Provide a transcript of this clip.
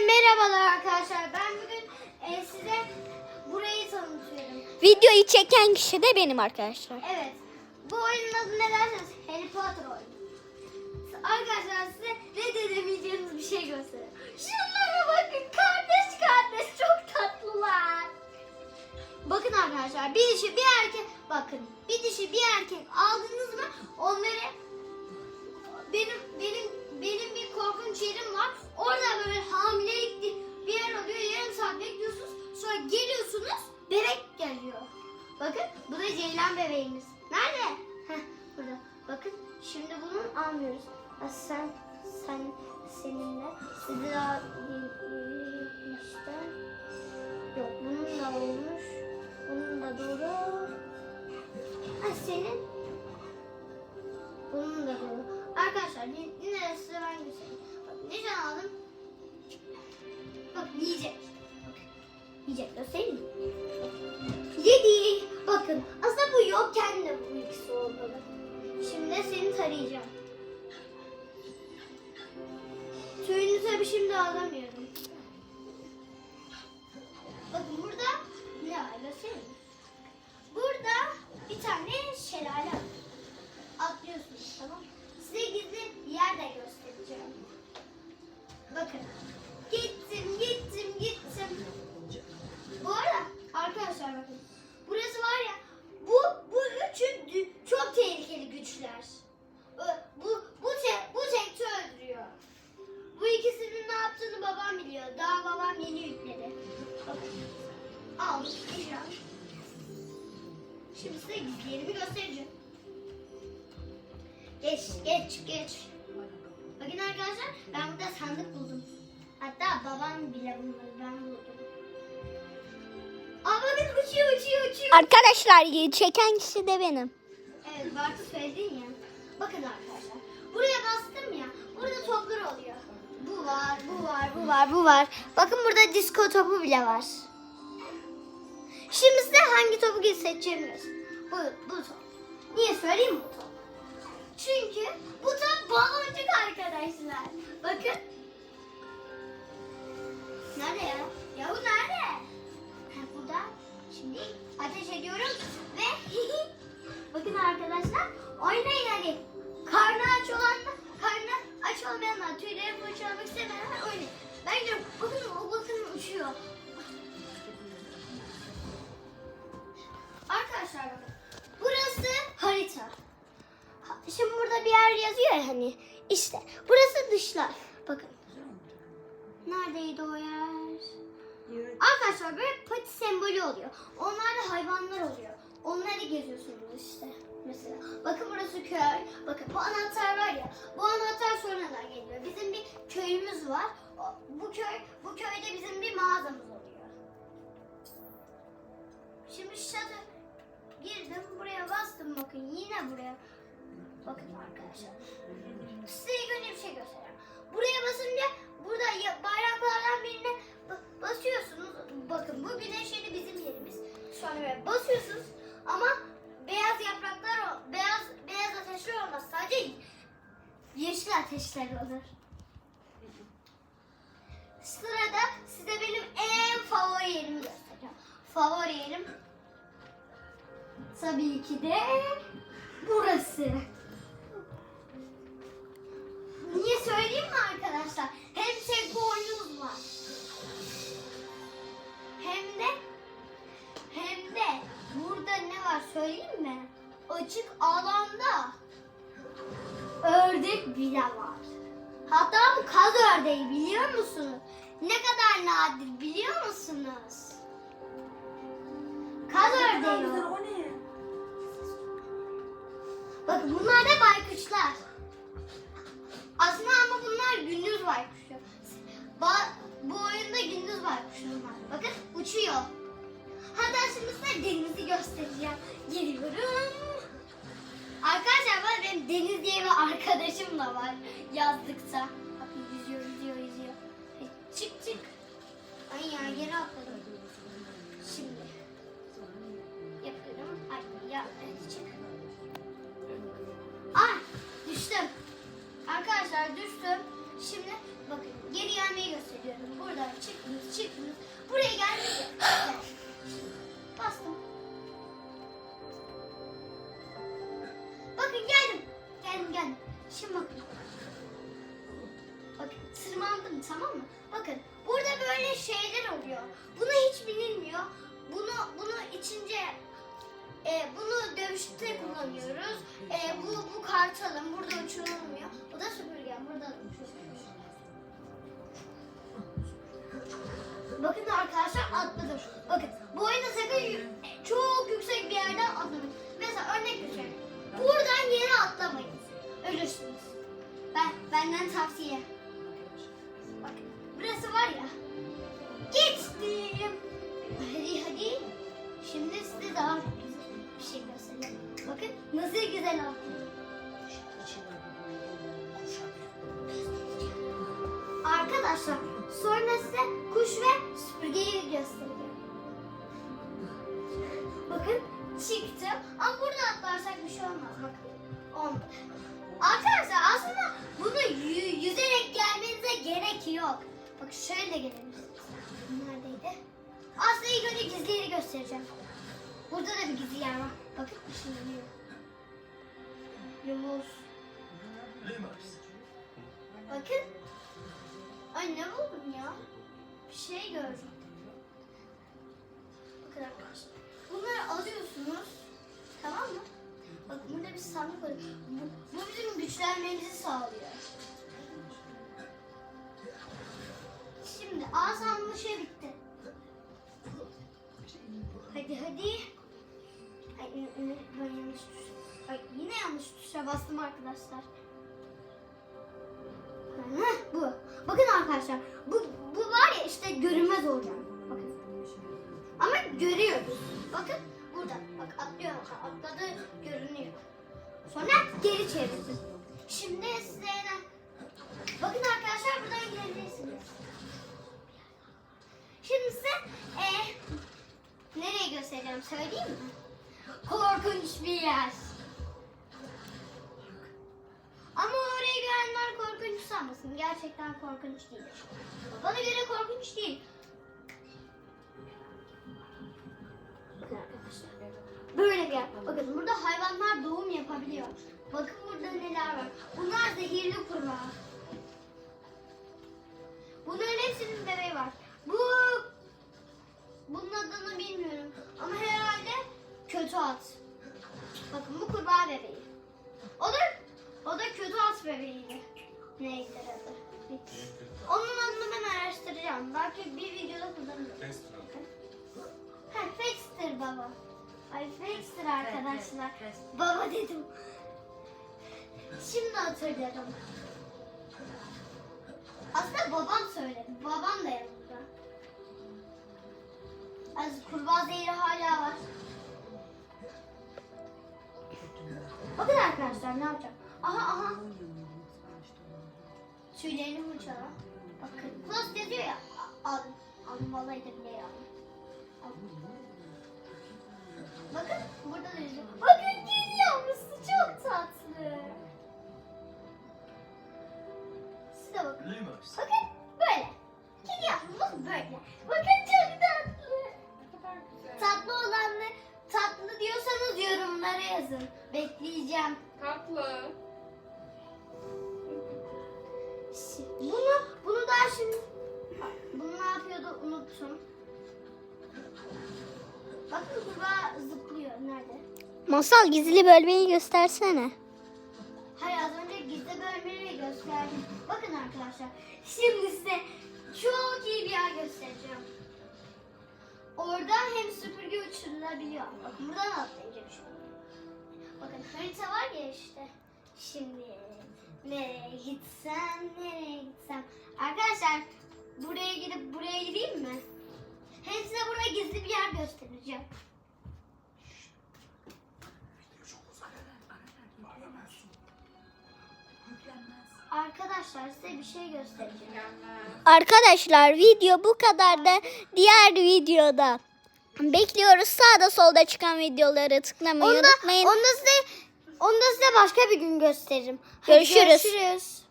merhabalar arkadaşlar. Ben bugün e, size burayı tanıtıyorum. Videoyu çeken kişi de benim arkadaşlar. Evet. Bu oyunun adı ne derseniz Harry Potter oyunu. Arkadaşlar size reddedemeyeceğiniz bir şey göstereyim. Şunlara bakın kardeş kardeş çok tatlılar. Bakın arkadaşlar bir dişi bir erkek bakın bir dişi bir erkek aldınız mı onları benim benim benim bir korkunç yerim var. Orada böyle hamilelik bir yer oluyor. Yarım saat bekliyorsunuz. Sonra geliyorsunuz. Bebek geliyor. Bakın bu da Ceylan bebeğimiz. Nerede? Heh, burada. Bakın şimdi bunu almıyoruz. Sen sen seninle sizi daha işte yok bunun da olmuş. Bunun da doğru. Ha senin Arkadaşlar yine size ben göstereyim. Bak ne can aldım? Bak yiyecek. Bak, yiyecek göstereyim mi? Yedi. Bakın aslında bu yokken de bu ikisi olmalı. Şimdi seni tarayacağım. Tüyünü tabii şimdi alamıyorum. Şimdi size gizli yerimi göstereceğim. Geç, geç, geç. Bakın arkadaşlar ben burada sandık buldum. Hatta babam bile bulmadı. Ben buldum. Aa bakın uçuyor, uçuyor, uçuyor. Arkadaşlar çeken kişi de benim. Evet bak söyledin ya. Bakın arkadaşlar. Buraya bastım ya. Burada toplar oluyor. Bu var, bu var, bu var, bu var. Bakın burada disko topu bile var. Şimdi size hangi topu seçeceğimiz. Bu, bu top. Niye söyleyeyim bu top? Çünkü bu top baloncuk arkadaşlar. Bakın. Nerede ya? Yer yazıyor ya hani. İşte burası dışlar. Bakın. Neredeydi o yer? Arkadaşlar böyle pati sembolü oluyor. Onlar da hayvanlar oluyor. Onları geziyorsunuz işte. Mesela. Bakın burası köy. Bakın bu anahtar var ya. Bu anahtar sonradan geliyor. Bizim bir köyümüz var. Bu köy, bu köyde bizim bir mağazamız oluyor. Şimdi şata girdim. Buraya bastım bakın. Yine buraya. Bakın arkadaşlar. Size ilk önce bir şey göstereyim. Buraya basınca burada bayraklardan birine ba- basıyorsunuz. Bakın bu güneşli bizim yerimiz. Sonra böyle basıyorsunuz ama beyaz yapraklar beyaz beyaz ateşler olmaz. Sadece yeşil ateşler olur. Sırada size benim en favori yerimi göstereceğim. Favori yerim tabii ki de burası. Söyleyeyim mi? Açık alanda ördek bile var. Hatta bu kaz ördeği biliyor musunuz? Ne kadar nadir biliyor musunuz? Kaz ördeği o. O ne? Bakın bunlar da baykuşlar. Aslında ama bunlar gündüz baykuşu. Ba- bu oyunda gündüz baykuşu var. Bakın uçuyor. Hatta şimdi size denizi göstereceğim. Geliyorum. Arkadaşlar var benim Deniz diye bir arkadaşım da var yazlıkta. Bakın yüzüyor yüzüyor yüzüyor. E, çık çık. Ay ya yere atladım. Şimdi yapıyorum. Ay ya hadi çık. Ay düştüm. Arkadaşlar düştüm. Şimdi bakın geri gelmeyi gösteriyorum. Burada çıktınız çıktınız. Buraya geldiniz ya. Gel. Bastım. Bakın geldim. Geldim geldim. Şimdi bakın. Bakın tırmandım tamam mı? Bakın burada böyle şeyler oluyor. Bunu hiç bilinmiyor. Bunu bunu içince e, bunu dövüşte kullanıyoruz. E, bu bu kartalım burada uçurulmuyor. Bu da süpürgen burada da uçurulmuyor. Bakın arkadaşlar atladım. Bakın bu oyunda sakın çok yüksek bir yerden atlamayın. Mesela örnek veriyorum. Buradan yere atlamayın. Ölürsünüz. Ben benden tavsiye. Bakın burası var ya. Geçtim. Hadi hadi. Şimdi size daha güzel bir şey göstereyim. Bakın nasıl güzel atladım. Arkadaşlar sonra size kuş ve süpürgeyi göstereceğim. Bakın çıktı ama burada atlarsak bir şey olmaz. Bakın olmadı. Arkadaşlar aslında bunu yü- yüzerek gelmenize gerek yok. Bak şöyle gelebilirsiniz. Neredeydi? Aslında ilk önce gizli yeri göstereceğim. Burada da bir gizli yer var. Bakın ışınlanıyor. Yavuz. Bakın. Ay ne buldum ya? Bir şey gördüm. Bakın arkadaşlar. Bunları alıyorsunuz. Tamam mı? Bak burada bir sandık var. Bu, bu bizim güçlenmemizi sağlıyor. Şimdi A sandığı şey bitti. Hadi hadi. Ay, ben yanlış tuş. Ay yine yanlış tuşa bastım arkadaşlar. Heh, bu. Bakın arkadaşlar. Bu, bu var ya işte görünmez olacak. Bakın. Ama görüyoruz. Bakın burada. Bak atlıyor. Atladı görünüyor. Sonra geri çevirdim. Şimdi size? Bakın arkadaşlar buradan girebilirsiniz. Şimdi size e, nereye göstereceğim söyleyeyim mi? Korkunç bir yer. Ama görenler korkunç sanmasın. Gerçekten korkunç değil. Bana göre korkunç değil. Böyle bir yer. Bakın burada hayvanlar doğum yapabiliyor. Bakın burada neler var. Bunlar zehirli kurbağa. Bunların hepsinin bebeği var. Bu araştıracağım. Belki bir videoda kullanırım. Ha, Fexter baba. Ay Fexter arkadaşlar. Baba dedim. Şimdi hatırladım. Aslında babam söyledi. Babam da yanımda. Az kurbağa zehri hala var. Bakın arkadaşlar ne yapacağım. Aha aha. Tüylerini fırçala. Bakın. Close yazıyor ya. Al. Almalıydı bile ya. Al. Bakın burada da yazıyor. Bakın gül yavrusu çok tatlı. Size bakın. Bakın böyle. Kedi yavrumuz böyle. Bakın çok tatlı. Tatlı olanlı tatlı diyorsanız yorumlara yazın. Bekleyeceğim. Tatlı. Daha şimdi bunu ne yapıyordu unuttum. Bakın kurbağa zıplıyor. Nerede? Masal gizli bölmeyi göstersene. Hayır az önce gizli bölmeleri gösterdim. Bakın arkadaşlar. Şimdi size çok iyi bir yer göstereceğim. Orada hem süpürge uçurulabiliyor. Bakın buradan bir şey oluyor. Bakın harita var ya işte. Şimdi nereye gitsem, nereye gitsem. Arkadaşlar buraya gidip buraya gideyim mi? Hem size burada gizli bir yer göstereceğim. Arkadaşlar size bir şey göstereceğim. Arkadaşlar video bu kadar da diğer videoda bekliyoruz. Sağda solda çıkan videoları tıklamayı Onu da, unutmayın. onu da size, onu da size başka bir gün gösteririm. Hadi Görüşürüz. görüşürüz.